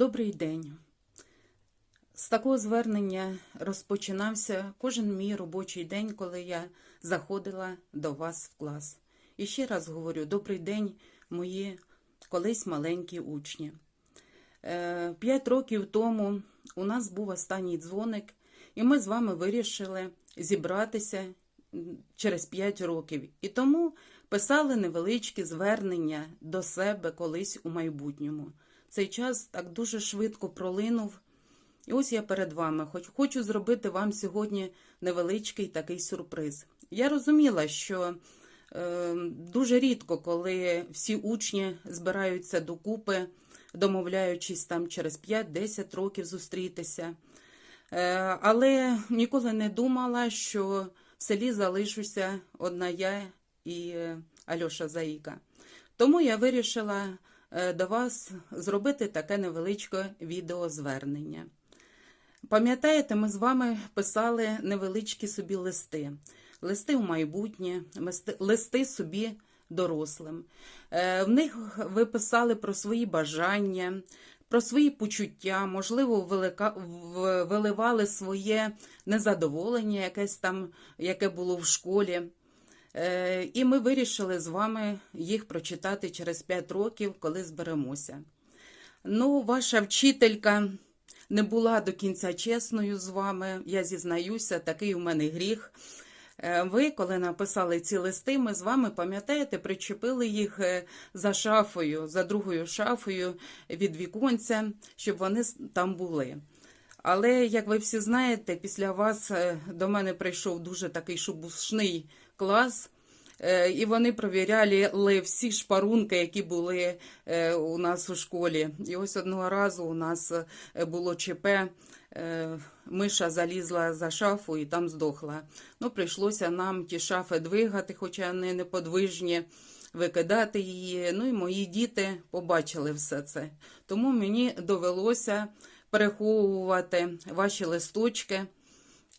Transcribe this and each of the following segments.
Добрий день. З такого звернення розпочинався кожен мій робочий день, коли я заходила до вас в клас. І ще раз говорю: добрий день, мої колись маленькі учні. Е, П'ять років тому у нас був останній дзвоник, і ми з вами вирішили зібратися через п'ять років. І тому писали невеличкі звернення до себе колись у майбутньому. Цей час так дуже швидко пролинув. І ось я перед вами хоч хочу зробити вам сьогодні невеличкий такий сюрприз. Я розуміла, що е, дуже рідко, коли всі учні збираються докупи, домовляючись там через 5-10 років зустрітися. Е, але ніколи не думала, що в селі залишуся одна я і е, Альоша Заїка. Тому я вирішила до вас зробити таке невеличке відеозвернення. Пам'ятаєте, ми з вами писали невеличкі собі листи, листи в майбутнє, листи собі дорослим. Е, В них ви писали про свої бажання, про свої почуття, можливо, виливали своє незадоволення, якесь там, яке було в школі. Е, І ми вирішили з вами їх прочитати через 5 років, коли зберемося. Ну, ваша вчителька не була до кінця чесною з вами. Я зізнаюся, такий у мене гріх. Е, Ви, коли написали ці листи, ми з вами, пам'ятаєте, причепили їх е, за шафою, за другою шафою від віконця, щоб вони там були. Але, як ви всі знаєте, після вас до мене прийшов дуже такий шубушний клас. Е, І вони провіряли всі шпарунки, які були е, у нас у школі. І ось одного разу у нас е, було ЧП. Миша залізла за шафу і там здохла. Ну, прийшлося нам ті шафи двигати, хоча вони неподвижні, викидати її. Ну і мої діти побачили все це. Тому мені довелося переховувати ваші листочки.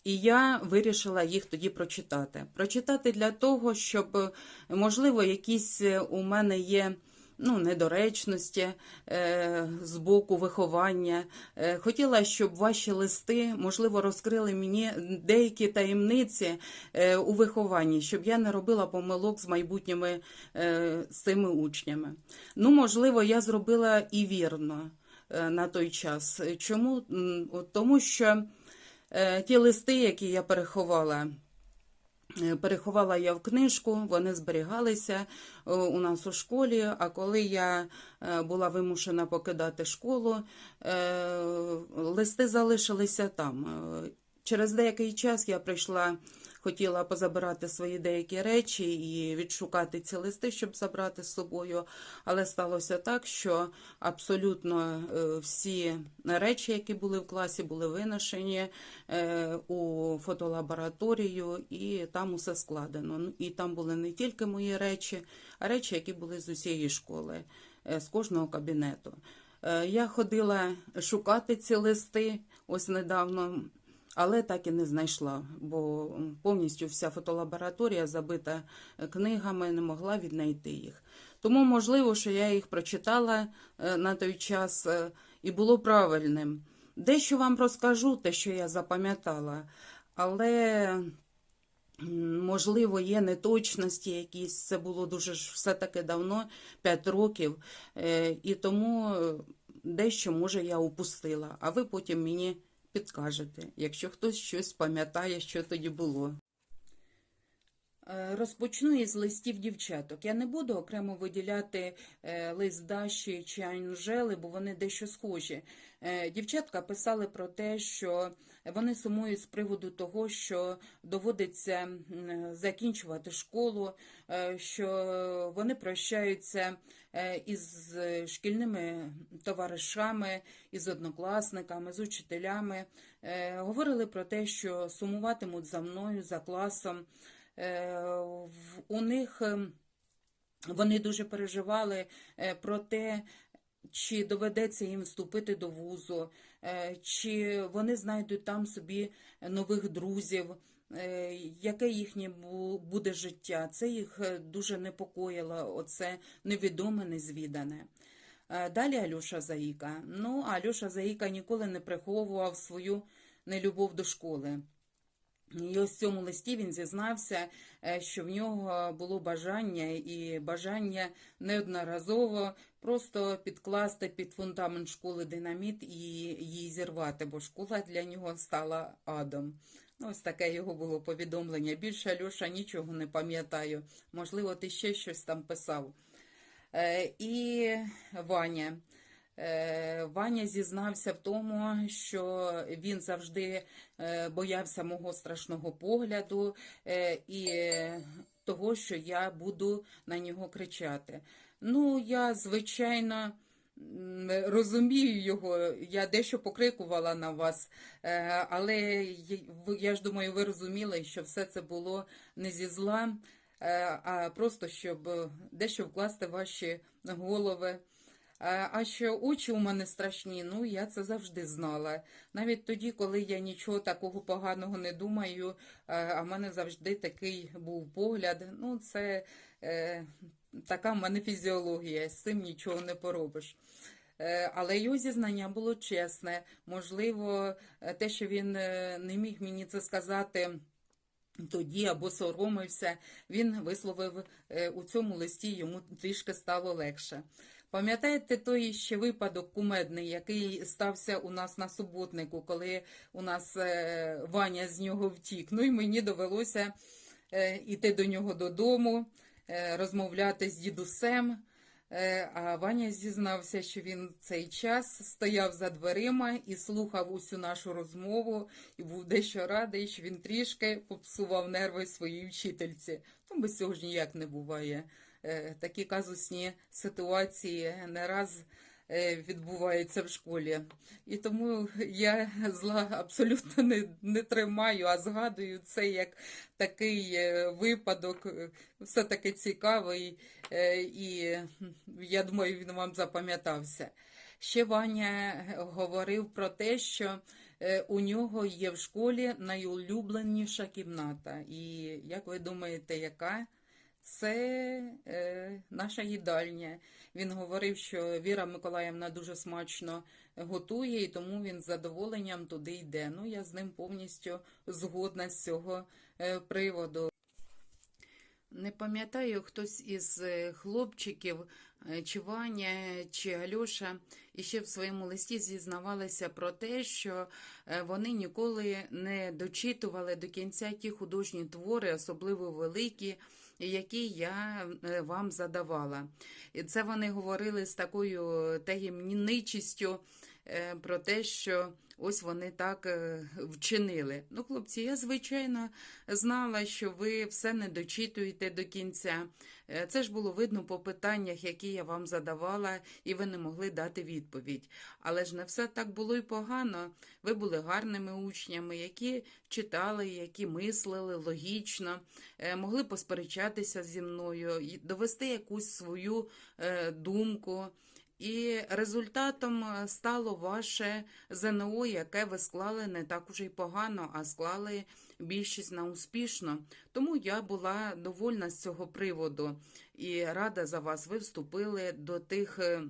І я вирішила їх тоді прочитати. Прочитати для того, щоб, можливо, якісь е, у мене є ну, недоречності е, з боку виховання. Е, хотіла, щоб ваші листи, можливо, розкрили мені деякі таємниці е, у вихованні, щоб я не робила помилок з майбутніми е, з цими учнями. Ну, можливо, я зробила і вірно е, на той час. Чому? Тому що. Е, Ті листи, які я переховала, е, переховала я в книжку, вони зберігалися е, у нас у школі. А коли я була вимушена покидати школу, листи залишилися там. Через деякий час я прийшла, хотіла позабирати свої деякі речі і відшукати ці листи, щоб забрати з собою. Але сталося так, що абсолютно е, всі речі, які були в класі, були виношені е, у фотолабораторію, і там усе складено. Ну, І там були не тільки мої речі, а речі, які були з усієї школи, е, з кожного кабінету. Я ходила шукати ці листи ось недавно. Але так і не знайшла, бо повністю вся фотолабораторія забита е, книгами, не могла віднайти їх. Тому можливо, що я їх прочитала е, на той час е, і було правильним. Дещо вам розкажу, те, що я запам'ятала, але можливо є неточності якісь. Це було дуже ж все-таки давно, 5 років, і тому дещо може я упустила. А ви потім мені підкажете, якщо хтось щось пам'ятає, що тоді було. Е, Розпочну із листів дівчаток. Я не буду окремо виділяти е, лист Даші чи Анжели, бо вони дещо схожі. Е, Дівчатка писали про те, що вони сумують з приводу того, що доводиться закінчувати школу, що вони прощаються із шкільними товаришами, із однокласниками, з учителями. Говорили про те, що сумуватимуть за мною, за класом. Е, У них ем, вони дуже переживали е, про те, чи доведеться їм вступити до вузу, е, чи вони знайдуть там собі нових друзів, яке їхнє буде життя. Це їх дуже непокоїло, оце невідоме, незвідане. Далі Алюша Заїка. Ну, Алюша Заїка ніколи не приховував свою нелюбов до школи. І ось в цьому листі він зізнався, е, що в нього було бажання і бажання неодноразово просто підкласти під фундамент школи динаміт і її зірвати, бо школа для нього стала адом. Ну, ось таке його було повідомлення. Більше Альоша нічого не пам'ятаю. Можливо, ти ще щось там писав. Е, І Ваня. Е, Ваня зізнався в тому, що він завжди е, боявся мого страшного погляду е, і того, що я буду на нього кричати. Ну, я, звичайно, розумію його, я дещо покрикувала на вас, але я ж думаю, ви розуміли, що все це було не зі зла, а просто щоб дещо вкласти ваші голови. А а що очі у мене страшні, ну я це завжди знала. Навіть тоді, коли я нічого такого поганого не думаю, а а в мене завжди такий був погляд. Ну, це е, така в мене фізіологія, з цим нічого не поробиш. Е, Але його зізнання було чесне. Можливо, е, те, що він е, не міг мені це сказати тоді або соромився, він висловив е, у цьому листі, йому трішки стало легше. Пам'ятаєте той ще випадок кумедний, який стався у нас на суботнику, коли у нас е, Ваня з нього втік. Ну і мені довелося е, іти до нього додому, е, розмовляти з дідусем. Е, А Ваня зізнався, що він цей час стояв за дверима і слухав усю нашу розмову, і був дещо радий, що він трішки попсував нерви своїй вчительці. Ну, без цього ніяк не буває. Е, Такі казусні ситуації не раз е, відбуваються в школі. І тому я зла абсолютно не, не тримаю, а згадую це як такий е, випадок, е, все-таки цікавий, і я думаю, він вам запам'ятався. Ще Ваня говорив про те, що у нього є в школі найулюбленіша кімната. І як ви думаєте, яка? Це е, наша їдальня. Він говорив, що Віра Миколаївна дуже смачно готує, і тому він з задоволенням туди йде. Ну, я з ним повністю згодна з цього е, приводу. Не пам'ятаю, хтось із е, хлопчиків, е, чи Ваня, чи Альоша, іще в своєму листі зізнавалися про те, що вони ніколи не дочитували до кінця ті художні твори, особливо великі, які я е, вам задавала. І це вони говорили з такою таємничістю е, про те, що ось вони так е, вчинили. Ну, хлопці, я звичайно знала, що ви все не дочитуєте до кінця. Е, Це ж було видно по питаннях, які я вам задавала, і ви не могли дати відповідь. Але ж не все так було і погано. Ви були гарними учнями, які читали, які мислили логічно, е, могли посперечатися зі мною, довести якусь свою е, думку. І результатом е, стало ваше ЗНО, яке ви склали не так уже й погано, а склали більшість на успішно. Тому я була довольна з цього приводу і рада за вас. Ви вступили до тих е,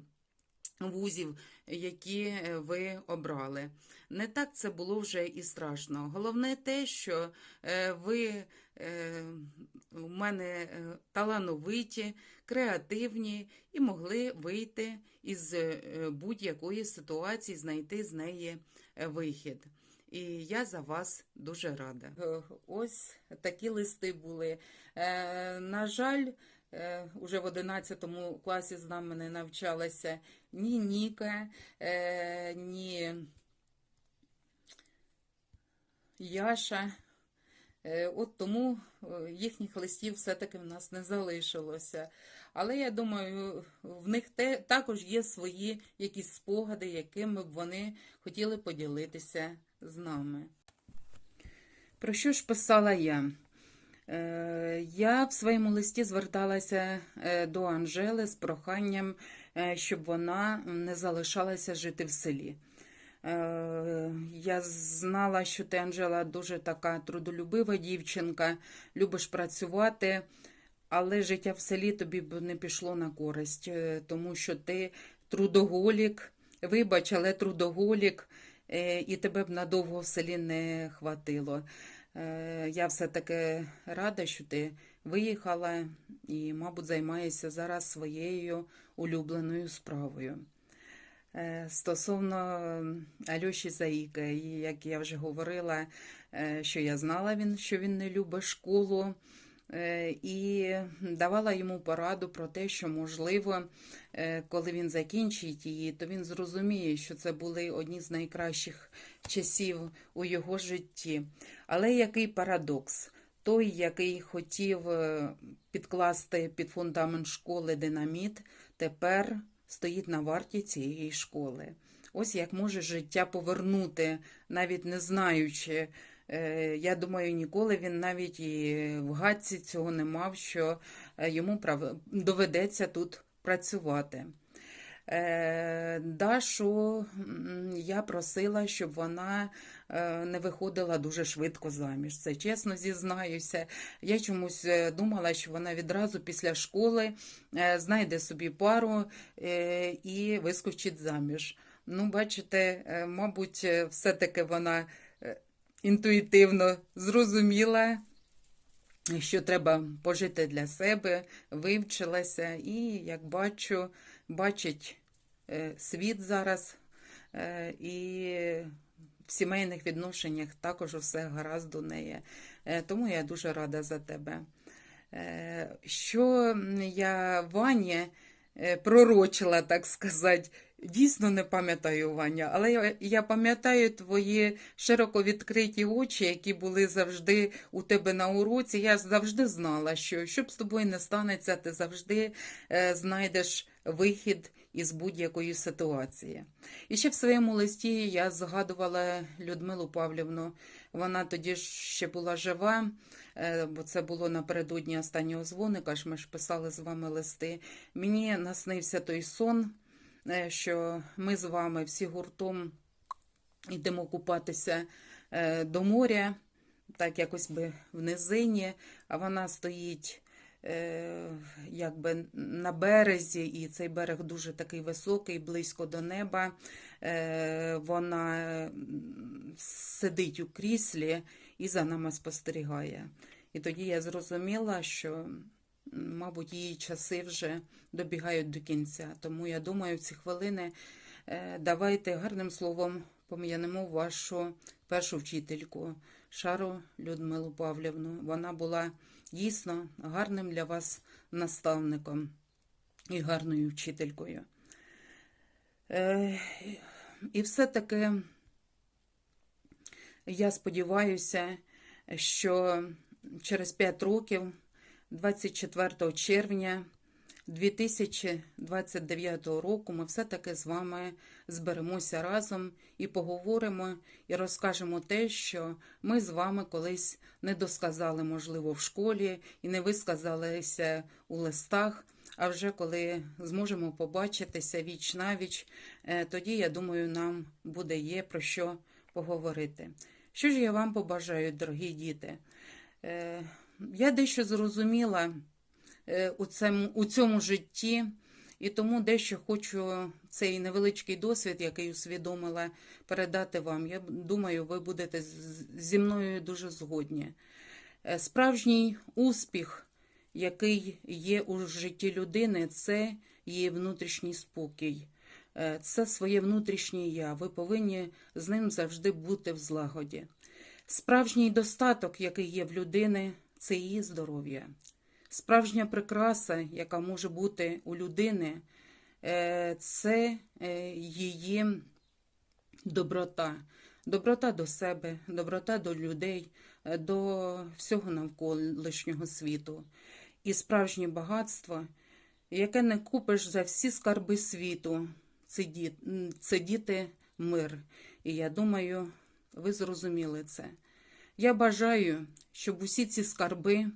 вузів, які е, ви обрали. Не так це було вже і страшно. Головне те, що е, ви е, у мене е, талановиті, креативні і могли вийти із е, будь-якої ситуації, знайти з неї е, вихід. І я за вас дуже рада. Е, Ось такі листи були. Е, На жаль, е, уже в 11 класі з нами не навчалася ні Ніка, е, ні Яша. Е, От тому е, їхніх листів все-таки в нас не залишилося. Але я думаю, в них те, також є свої якісь спогади, якими б вони хотіли поділитися з нами. Про що ж писала я? Е, Я в своєму листі зверталася е, до Анжели з проханням, е, щоб вона не залишалася жити в селі. Я знала, що ти, Анжела, дуже така трудолюбива дівчинка, любиш працювати, але життя в селі тобі б не пішло на користь, тому що ти трудоголік. Вибач, але трудоголік, і тебе б надовго в селі не хватило. Е, Я все-таки рада, що ти виїхала і, мабуть, займаєшся зараз своєю улюбленою справою. Е, Стосовно Альоші Заїка, і як я вже говорила, е, що я знала він, що він не любить школу, і давала йому пораду про те, що можливо, е, коли він закінчить її, то він зрозуміє, що це були одні з найкращих часів у його житті. Але який парадокс? Той, який хотів е, підкласти під фундамент школи динаміт, тепер стоїть на варті цієї школи. Ось як може життя повернути, навіть не знаючи. Е, Я думаю, ніколи він навіть і в гадці цього не мав, що е, йому доведеться тут працювати. Е, Дашу я просила, щоб вона не виходила дуже швидко заміж. Це чесно зізнаюся. Я чомусь думала, що вона відразу після школи знайде собі пару і вискочить заміж. Ну, бачите, мабуть, все-таки вона інтуїтивно зрозуміла, що треба пожити для себе, вивчилася, і, як бачу, бачить е, світ зараз, е, і в сімейних відношеннях також все гаразд у неї. Е, Тому я дуже рада за тебе. Що я Вані е, пророчила, так сказати, дійсно не пам'ятаю, Ваня, але я, я пам'ятаю твої широко відкриті очі, які були завжди у тебе на уроці. Я завжди знала, що що б з тобою не станеться, ти завжди е, знайдеш вихід із будь-якої ситуації. І ще в своєму листі я згадувала Людмилу Павлівну. Вона тоді ще була жива, е, бо це було напередодні останнього дзвоника, ж ми ж писали з вами листи. Мені наснився той сон, е, що ми з вами всі гуртом йдемо купатися е, до моря, так якось би в низині, а вона стоїть якби на березі, і цей берег дуже такий високий, близько до неба. Е, Вона сидить у кріслі і за нами спостерігає. І тоді я зрозуміла, що, мабуть, її часи вже добігають до кінця. Тому я думаю, в ці хвилини е, давайте гарним словом пом'янемо вашу першу вчительку Шару Людмилу Павлівну. Вона була дійсно гарним для вас наставником і гарною вчителькою. Е, І все-таки я сподіваюся, що через 5 років, 24 червня 2029 року, ми все-таки з вами зберемося разом і поговоримо, і розкажемо те, що ми з вами колись не досказали, можливо, в школі і не висказалися у листах. А вже коли зможемо побачитися віч навіч, е, тоді, я думаю, нам буде є про що поговорити. Що ж я вам побажаю, дорогі діти? Е, Я дещо зрозуміла у цьому, у цьому житті, і тому дещо хочу цей невеличкий досвід, який усвідомила, передати вам. Я думаю, ви будете зі мною дуже згодні. Е, Справжній успіх, який є у житті людини, це її внутрішній спокій. Е, Це своє внутрішнє я. Ви повинні з ним завжди бути в злагоді. Справжній достаток, який є в людини, це її здоров'я. Справжня прикраса, яка може бути у людини, е, це е, її доброта. Доброта до себе, доброта до людей, е, до всього навколишнього світу. І справжнє багатство, яке не купиш за всі скарби світу, це, ді, це діти мир. І я думаю, ви зрозуміли це. Я бажаю, щоб усі ці скарби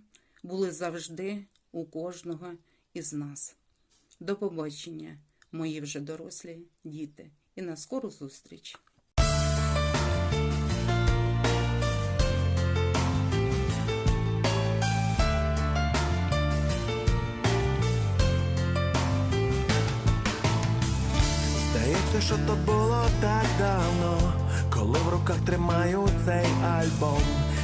були завжди у кожного із нас. До побачення, мої вже дорослі діти, і на скору зустріч! згадати, що то було так давно, коли в руках тримаю цей альбом.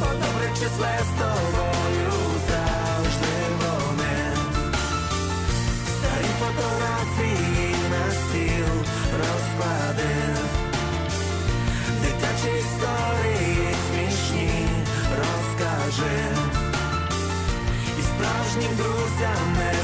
Бо добре числе з тобою завжди вони. Старі фотографії на стіл розкладив. Дитячі історії смішні розкажи. І справжнім друзям не